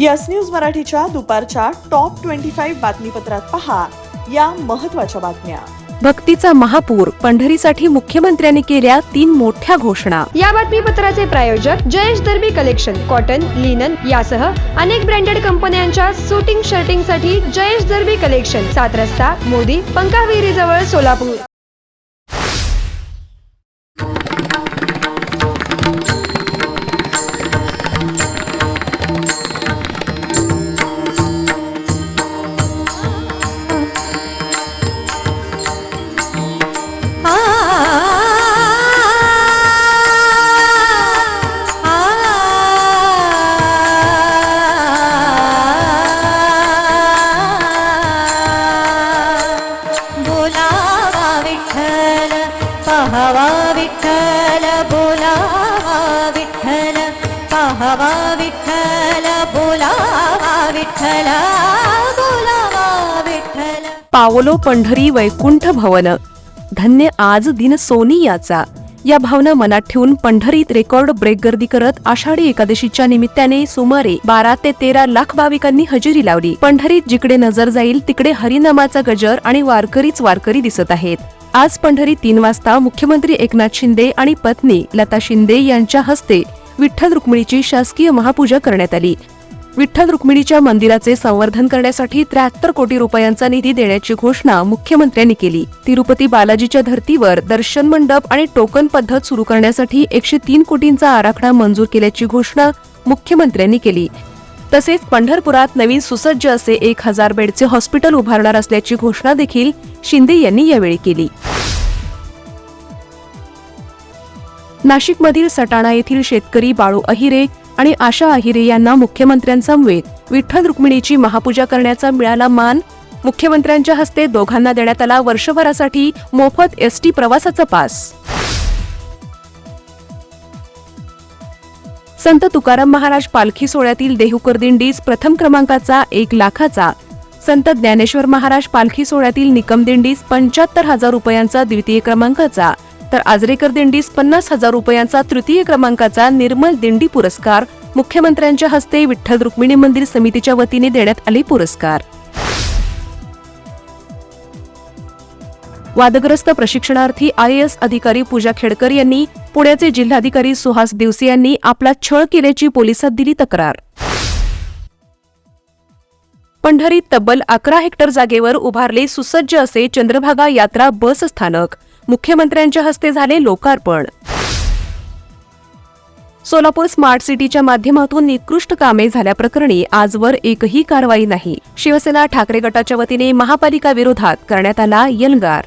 Yes news मराठीच्या दुपारच्या top twenty five बातमीपत्रात पहा या महत्त्वाच्या बातम्या. भक्तीचा महापूर पंढरीसाठी मुख्यमंत्र्यांनी केल्या तीन मोठ्या घोषणा. या बातमीपत्राचे प्रायोजक Jayesh Darbi collection cotton linen यासह अनेक ब्रँडेड कंपन्यांच्या सुटिंग शर्टिंगसाठी जयेश दर्बी कलेक्शन सात रस्ता मोदी पंकाविहिरी जवळ सोलापूर. पावलो पंढरी वैकुंठ भवन. धन्य आज दिन सोनी याचा. या भावना मनात ठेवून पंढरीत रेकॉर्ड ब्रेक गर्दी करत आषाढी एकादशीच्या निमित्ताने सुमारे बारा ते तेरा लाख भाविकांनी हजेरी लावली. पंढरीत जिकडे नजर जाईल तिकडे हरिनामाचा गजर आणि वारकरीच वारकरी दिसत आहेत. आज पंढरीत तीन वाजता मुख्यमंत्री एकनाथ शिंदे आणि पत्नी लता शिंदे यांच्या हस्ते विठ्ठल रुक्मिणीची शासकीय महापूजा करण्यात आली. विठ्ठल रुक्मिणीच्या मंदिराचे संवर्धन करण्यासाठी त्र्याहत्तर कोटी रुपयांचा निधी देण्याची घोषणा मुख्यमंत्र्यांनी केली. तिरुपती बालाजीच्या धर्तीवर दर्शन मंडप आणि टोकन पद्धत सुरू करण्यासाठी एकशे तीन कोटींचा आराखडा मंजूर केल्याची घोषणा मुख्यमंत्र्यांनी केली. तसेच पंढरपुरात नवीन सुसज्ज असे एक हजार बेडचे हॉस्पिटल उभारणार असल्याची घोषणा देखील शिंदे यांनी यावेळी केली. नाशिकमधील सटाणा येथील शेतकरी बाळू अहिरे आणि आशा अहिरे यांना मुख्यमंत्र्यांसमवेत विठ्ठल रुक्मिणीची महापूजा करण्याचा मिळाला मान. मुख्यमंत्र्यांच्या हस्ते दोघांना देण्यात आला वर्षभरासाठी मोफत एसटी प्रवासाचा पास. संत तुकाराम महाराज पालखी सोहळ्यातील देहूकर दिंडीस प्रथम क्रमांकाचा एक लाखाचा. संत ज्ञानेश्वर महाराज पालखी सोहळ्यातील निकम दिंडीस पंच्याहत्तर हजार रुपयांचा द्वितीय क्रमांकाचा. तर आजरेकर दिंडीस पन्नास हजार रुपयांचा तृतीय क्रमांकाचा निर्मल दिंडी पुरस्कार. मुख्यमंत्र्यांच्या हस्ते विठ्ठल रुक्मिणी मंदिर समितीच्या वतीने देण्यात आले पुरस्कार. वादग्रस्त प्रशिक्षणार्थी आय एस अधिकारी पूजा खेडकर यांनी पुण्याचे जिल्हाधिकारी सुहास दिवसे यांनी आपला छळ केल्याची पोलिसात दिली तक्रार. पंढरीत तब्बल अकरा हेक्टर जागेवर उभारले सुसज्ज असे चंद्रभागा यात्रा बस स्थानक. मुख्यमंत्र्यांच्या हस्ते झाले लोकार्पण. सोलापूर स्मार्ट सिटीच्या माध्यमातून निकृष्ट कामे झाल्याप्रकरणी आजवर एकही कारवाई नाही. शिवसेना ठाकरे गटाच्या वतीने महापालिका विरोधात करण्यात आला यलगार.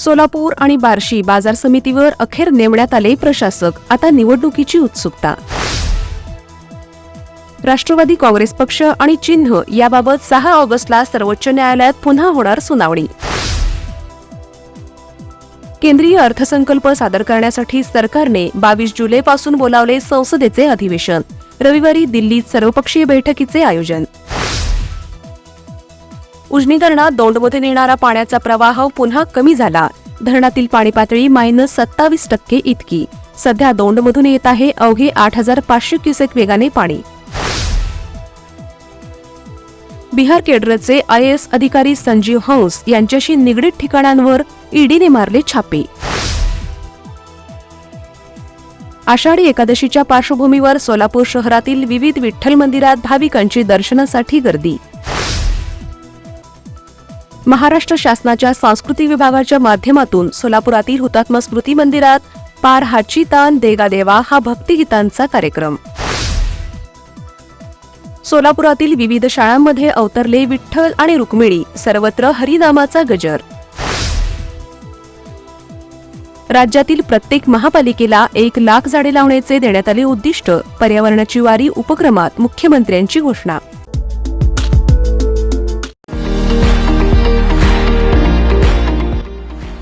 सोलापूर आणि बार्शी बाजार समितीवर अखेर नेमण्यात आले प्रशासक. आता निवडणुकीची उत्सुकता. राष्ट्रवादी काँग्रेस पक्ष आणि चिन्ह याबाबत सहा ऑगस्टला सर्वोच्च न्यायालयात पुन्हा होणार सुनावणी. केंद्रीय अर्थसंकल्प सादर करण्यासाठी सरकारने बावीस जुलैपासून बोलावले संसदेचे अधिवेशन. रविवारी दिल्लीत सर्वपक्षीय बैठकीचे आयोजन. उजनी धरणात दौंडमध्ये येणारा पाण्याचा प्रवाह पुन्हा कमी झाला. धरणातील पाणी पातळी मायनस सत्तावीस टक्के इतकी. सध्या दौंडमधून येत आहे अवघे आठ हजार पाचशे क्युसेक वेगाने पाणी. बिहार केडरचे आय एस अधिकारी संजीव हंस यांच्याशी निगडीत ठिकाणांवर ईडीने मारले छापे. आषाढी एकादशीच्या पार्श्वभूमीवर सोलापूर शहरातील विविध विठ्ठल मंदिरात भाविकांची दर्शनासाठी गर्दी. महाराष्ट्र शासनाच्या सांस्कृतिक विभागाच्या माध्यमातून सोलापुरातील हुतात्मा स्मृती मंदिरात पार हाची तान देगा देवा हा भक्तिगीतांचा कार्यक्रम. सोलापुरातील विविध शाळांमध्ये अवतरले विठ्ठल आणि रुक्मिणी सर्वत्र हरिनामाचा गजर. राज्यातील प्रत्येक महापालिकेला एक लाख झाडे लावण्याचे देण्यात आले उद्दिष्ट पर्यावरणाची वारी उपक्रमात मुख्यमंत्र्यांची घोषणा.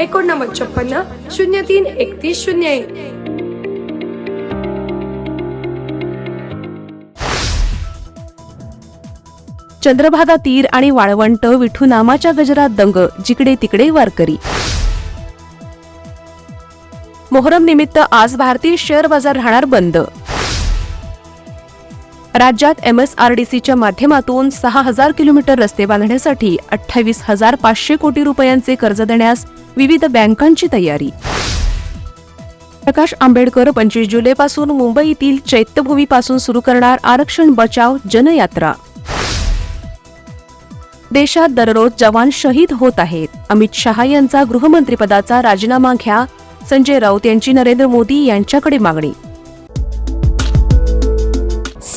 एकोणनव्वद छप्पन्न शून्य तीन एकतीस शून्य एक. चंद्रभागा तीर आणि वाळवंट विठू नामाच्या गजरात दंग जिकडे तिकडे वारकरी. मोहरम निमित्त आज भारतीय शेअर बाजार राहणार बंद. राज्यात एमएसआरडीसीच्या माध्यमातून सहा हजार किलोमीटर रस्ते बांधण्यासाठी अठ्ठावीस हजार पाचशे कोटी रुपयांचे कर्ज देण्यास विविध बँकांची तयारी. प्रकाश आंबेडकर पंचवीस जुलैपासून मुंबईतील चैत्यभूमीपासून सुरू करणार आरक्षण बचाव जनयात्रा. देशात दररोज जवान शहीद होत आहेत. अमित शहा यांचा गृहमंत्रीपदाचा राजीनामा घ्या. संजय राऊत यांची नरेंद्र मोदी यांच्याकडे मागणी.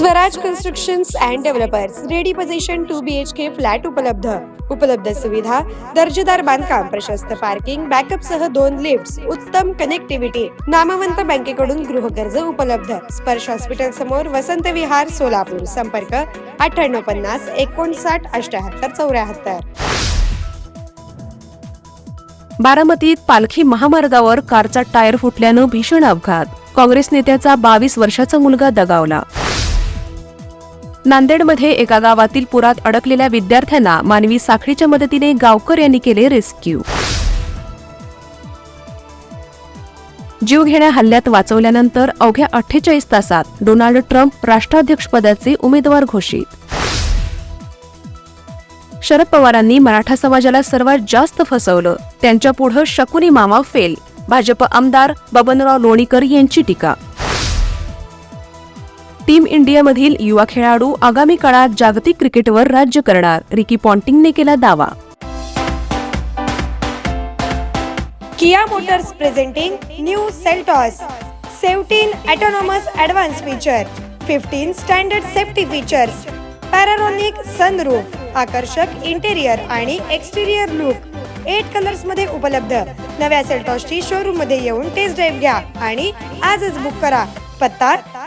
Swaraj constructions and developers ready position two B H K flat उपलब्ध. उपलब्ध सुविधा दर्जेदार बांधकाम प्रशस्त पार्किंग बॅकअप सह दोन लिफ्ट उत्तम कनेक्टिव्हिटी नामवंत बँकेकडून गृहकर्ज उपलब्ध. स्पर्श हॉस्पिटल समोर वसंत विहार सोलापूर. संपर्क अठ्ठ्याण्णव पन्नास एकोणसाठ अठ्याहत्तर चौऱ्याहत्तर. बारामतीत पालखी महामार्गावर कारचा टायर फुटल्यानं भीषण अपघात. काँग्रेस नेत्याचा बावीस वर्षाचा मुलगा दगावला. नांदेडमध्ये एका गावातील पुरात अडकलेल्या विद्यार्थ्यांना मानवी साखळीच्या मदतीने गावकर यांनी केले रेस्क्यू. जीवघेण्या हल्ल्यात वाचवल्यानंतर अवघ्या अठ्ठेचाळीस तासात डोनाल्ड ट्रम्प राष्ट्राध्यक्षपदाचे उमेदवार घोषित. शरद पवारांनी मराठा समाजाला सर्वात जास्त फसवलं. त्यांच्या पुढं शकुनी मामा फेल. भाजप आमदार बबनराव लोणीकर यांची टीका. टीम इंडियामधील युवा खेळाडू आगामी काळात जागतिक क्रिकेटवर राज्य करणार. रिकी पॉन्टिंगने केला दावा. Kia Motors presenting new Seltos. Seventeen autonomous advance feature fifteen standard safety features पॅरारॉनिक sunroof आकर्षक इंटेरियर आणि एक्सटेरियर लुक एट कलर्समध्ये उपलब्ध. नव्या सेल्टॉसची शोरूममध्ये येऊन टेस्ट ड्राईव्ह घ्या आणि आजच बुक करा. पत्ता